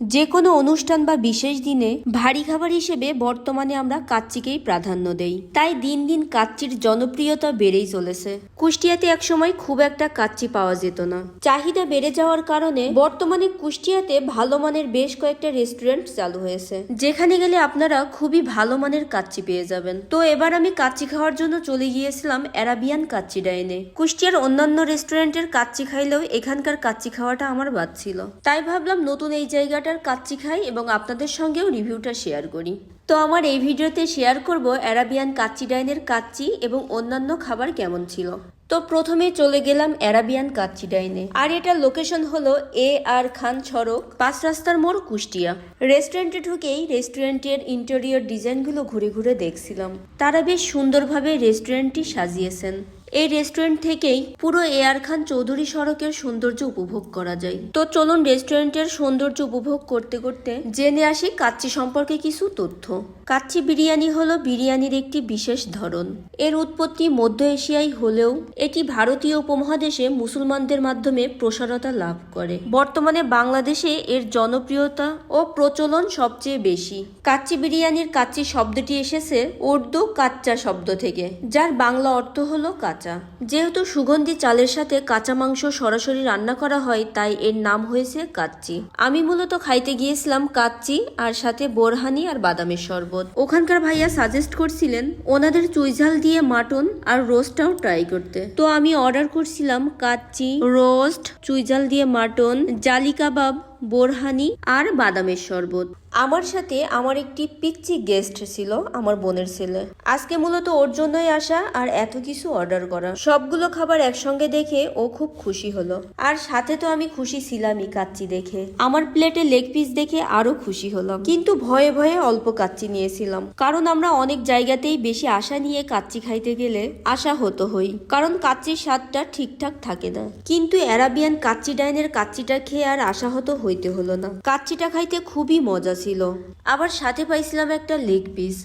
যে কোনো অনুষ্ঠান বা বিশেষ দিনে ভারী খাবার হিসেবে বর্তমানে আমরা কাচ্চিকেই প্রাধান্য দেই। তাই দিন দিন কাচ্চির জনপ্রিয়তা বেড়েই চলেছে। কুষ্টিয়াতে একসময় খুব একটা কাচ্চি পাওয়া যেত না। চাহিদা বেড়ে যাওয়ার কারণে বর্তমানে কুষ্টিয়াতে ভালো মানের বেশ কয়েকটা রেস্টুরেন্ট চালু হয়েছে। যেখানে গেলে আপনারা খুবই ভালো মানের কাচ্চি পেয়ে যাবেন। তো এবার আমি কাচ্চি খাওয়ার জন্য চলে গিয়েছিলাম অ্যারাবিয়ান কাচ্চি ডাইনে। কুষ্টিয়ার অন্যান্য রেস্টুরেন্টের কাচ্চি খাইলেও এখানকার কাচ্চি খাওয়াটা আমার বাদ ছিল। তাই ভাবলাম নতুন এই জায়গাটার কাচ্চি খাই এবং আপনাদের সঙ্গেও রিভিউটা শেয়ার করি। তো আমার এই ভিডিওতে শেয়ার করব অ্যারাবিয়ান কাচ্চি ডাইনের কাচ্চি এবং অন্যান্য খাবার কেমন ছিল। তো প্রথমে চলে গেলাম অ্যারাবিয়ান কাচ্চি ডাইনে। আর এটার লোকেশন হলো এ আর খান সড়ক, পাঁচ রাস্তার মোড় কুষ্টিয়া। রেস্টুরেন্টে ঢুকেই রেস্টুরেন্টের ইন্টেরিয়র ডিজাইনগুলো ঘুরে ঘুরে দেখছিলাম। তারা বেশ সুন্দরভাবে রেস্টুরেন্টটি সাজিয়েছেন। এই রেস্টুরেন্ট থেকেই পুরো এয়ার খান চৌধুরী সড়কের সৌন্দর্য উপভোগ করা যায়। তো চলুন রেস্টুরেন্টের সৌন্দর্য উপভোগ করতে করতে জেনে আসি কাচ্চি সম্পর্কে কিছু তথ্য। কাচ্চি বিরিয়ানি হলো বিরিয়ানির একটি বিশেষ ধরন। এর উৎপত্তি মধ্য এশিয়ায় হলেও এটি ভারতীয় উপমহাদেশে মুসলমানদের মাধ্যমে প্রসারতা লাভ করে। বর্তমানে বাংলাদেশে এর জনপ্রিয়তা ও প্রচলন সবচেয়ে বেশি। কাচ্চি বিরিয়ানির কাচ্চি শব্দটি এসেছে উর্দু কাচ্চা শব্দ থেকে, যার বাংলা অর্থ হলো কাঁচা। যেহেতু সুগন্ধি চালের সাথে কাঁচা মাংস সরাসরি রান্না করা হয়, তাই এর নাম হয়েছে কাচ্চি। আমি মূলত খাইতে গিয়েছিলাম কাচ্চি আর সাথে বোরহানি আর বাদামের শরবত। ওখানকার ভাইয়া সাজেস্ট করছিলেন ওনাদের চুইঝাল দিয়ে মাটন আর রোস্টটাও ট্রাই করতে। তো আমি অর্ডার করছিলাম কাচ্চি, রোস্ট, চুইঝাল দিয়ে মাটন, জালি কাবাব বোরহানি আর বাদামের শরবত। আমার সাথে আমার একটি পিচ্চি গেস্ট ছিল আমার বোনের ছেলে। আজকে মূলত ওর জন্যই আসা আর এত কিছু অর্ডার করা। সবগুলো খাবার একসঙ্গে দেখে ও খুব খুশি হলো। আর সাথে তো আমি খুশি ছিলামই কাচ্চি দেখে। আমার প্লেটে লেগ পিস দেখে আরও খুশি হলাম। কিন্তু ভয়ে ভয়ে অল্প কাচ্চি নিয়েছিলাম। কারণ আমরা অনেক জায়গাতেই বেশি আশা নিয়ে কাচ্চি খাইতে গেলে আশা হতো হই। কারণ কাচ্চির স্বাদটা ঠিকঠাক থাকে না। কিন্তু অ্যারাবিয়ান কাচ্চি ডাইনের কাচ্চিটা খেয়ে আর আশা হতো হইতে হলো না। কাচ্চিটা খাইতে খুবই মজা ছিল। আবার সাথে পাইছিলাম একটা লেগ পিস।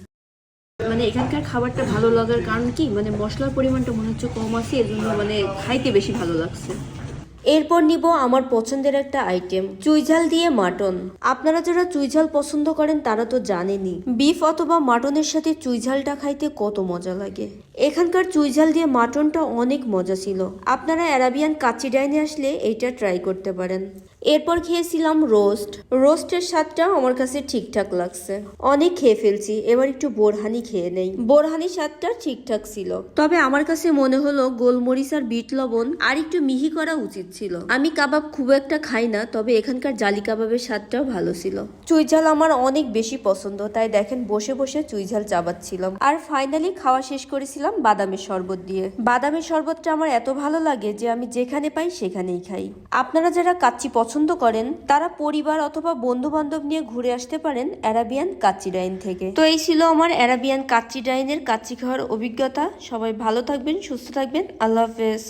মানে এখানকার খাবারটা ভালো লাগার কারণ কি? মানে মশলার পরিমাণটা মনে হচ্ছে কম আছে এর জন্য মানে খাইতে বেশি ভালো লাগছে। এরপর নিব আমার পছন্দের একটা আইটেম চুইঝাল দিয়ে মাটন। আপনারা যারা চুইঝাল পছন্দ করেন তারা তো জানেনই বিফ অথবা মাটনের সাথে চুইঝালটা খাইতে কত মজা লাগে। এখানকার চুইঝাল দিয়ে মাটনটা অনেক মজা ছিল। আপনারা অ্যারাবিয়ান কাচ্চি ডাইনে আসলে এইটা ট্রাই করতে পারেন। এরপর খেয়েছিলাম রোস্ট। রোস্টের স্বাদটা আমার কাছে ঠিকঠাক লাগছে। অনেক খেয়ে ফেলছি, এবার একটু বোরহানি খেয়ে নেই। বোরহানি স্বাদটা ঠিকঠাক ছিল। তবে আমার কাছে মনে হলো গোলমরিচ আর বিট লবণ আর একটু মিহি করা উচিত ছিল। আমি কাবাব খুব একটা খাই না, তবে এখানকার জালি কাবাবের স্বাদটাও ভালো ছিল। চুইঝাল আমার অনেক বেশি পছন্দ, তাই দেখেন বসে বসে চুইঝাল চাবাচ্ছিলাম। আর ফাইনালি খাওয়া শেষ করেছিলাম বাদামের শরবত দিয়ে। বাদামের শরবতটা আমার এত ভালো লাগে যে আমি যেখানে পাই সেখানেই খাই। আপনারা যারা কাচ্চি পছন্দ করেন, তারা পরিবার অথবা বন্ধু বান্ধব নিয়ে ঘুরে আসতে পারেন অ্যারাবিয়ান কাচ্চি ডাইন থেকে। তো এই ছিল আমার অ্যারাবিয়ান কাচ্চি ডাইনের কাচ্চি খাওয়ার অভিজ্ঞতা। সবাই ভালো থাকবেন, সুস্থ থাকবেন। আল্লাহ হাফেজ।